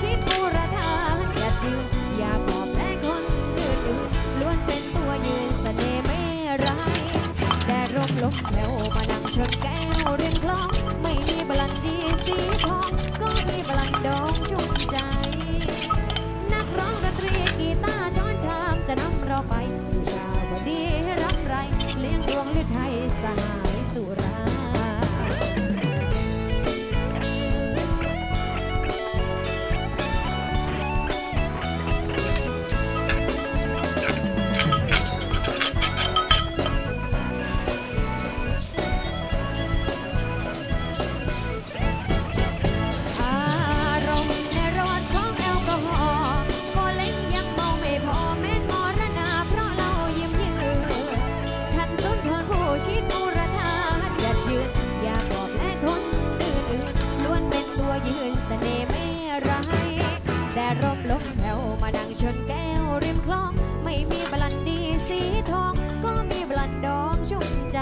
ชิดบูรทานอย่าดื่มอย่าขอบแลคนอื่นล้วนเป็นตัวยืนเสน่ห์ไม่ร้ายแต่ร่มลมแผ่วมานั่งชนแก้วเรียนคลอง ไม่มีบลันดีสีทอง ก็มีบลันดองชุ่มใจ นักร้องดนตรีกีตาร์ช้อนชามจะนำเราไป สู่ชาวดีรับไรเลี้ยงดวงฤทัยสหายสุรา ลมแถวมาดังชนแก้วริมคลอง ไม่มีบลันดีสีทอง ก็มีบลันดองชุ่มใจ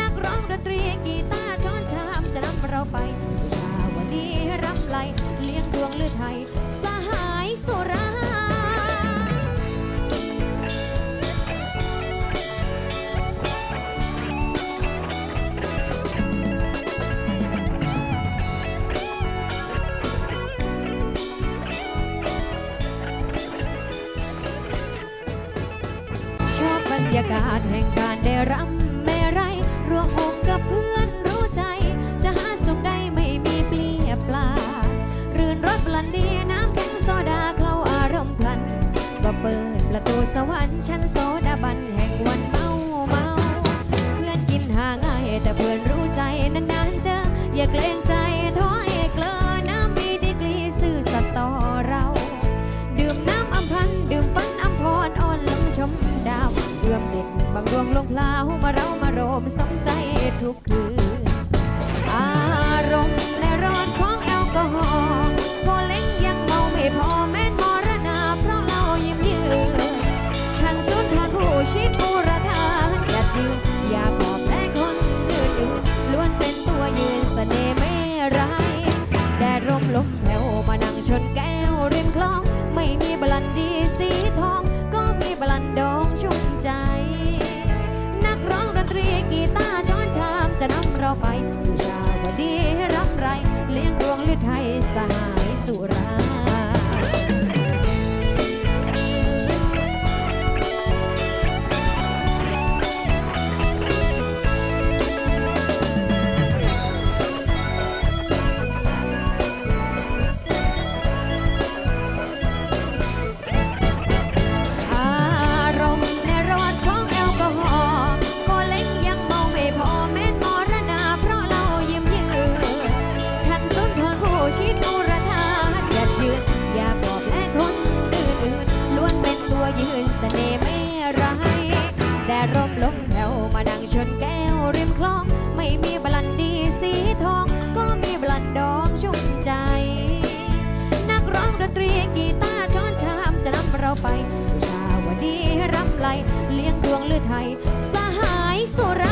นักร้องดนตรีกีตาร์ช้อนชามจะนำเราไปสู่ชาวดีรำไรเลี้ยงดวงลือไทย สหายสุรา ยากาศแห่งการได้รำแม่ไรรวมวงกับเพื่อนรู้ใจ จะหาสุขได้ไม่มีเปรียปลาเรื่นรถบลันดีน้ำแข็งโซดาเคล้าอารมณ์พลัน ก็เปิดประตูสวรรค์ชั้นโซดาบันแห่งวันเมาเมาเพื่อนกินหาง่ายแต่เพื่อนรู้ใจนานๆเจออย่าเกรงใจถ้อยเกลอ วงลงพลามาเรามาโรมสมใจทุกคืน อารมณ์ในร้อนของแอลกอฮอล์ก็เล็งยังเมาไม่พอแม้นมรณาเพราะเรายิ้มยืนช่างสุนทรผู้ชิดบูรทานอย่าดื่มอย่าขอบแลคนอื่นๆล้วนเป็นตัวยืนเสน่ห์ไม่ร้ายแดดร่มลมแผ่วมานั่งชนแก้วริมคลอง ดีรักไรเลี้ยงดวงฤทัยสหายสุรา ชนแก้วริมคลอง ไม่มีบลันดีสีทอง ก็มีบลันดองชุ่มใจ นักร้องดนตรีกีตาร์ช้อนชามจะนำเราไปสุชาวดีให้รำไรเลี้ยงดวงลือไทย สหายสุรา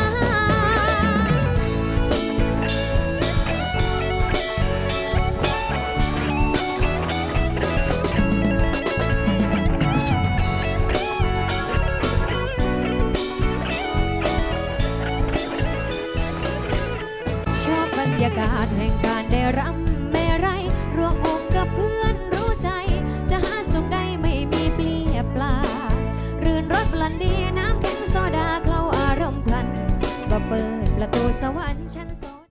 ยากาศแห่งการได้รำแม่ไร รวมวงกับเพื่อนรู้ใจ จะหาสุขได้ไม่มีเปรียบปลาเรือนรถบลันดีน้ำแข็งโซดาเคล้าอารมณ์พลัน ก็เปิดประตูสวรรค์ชั้น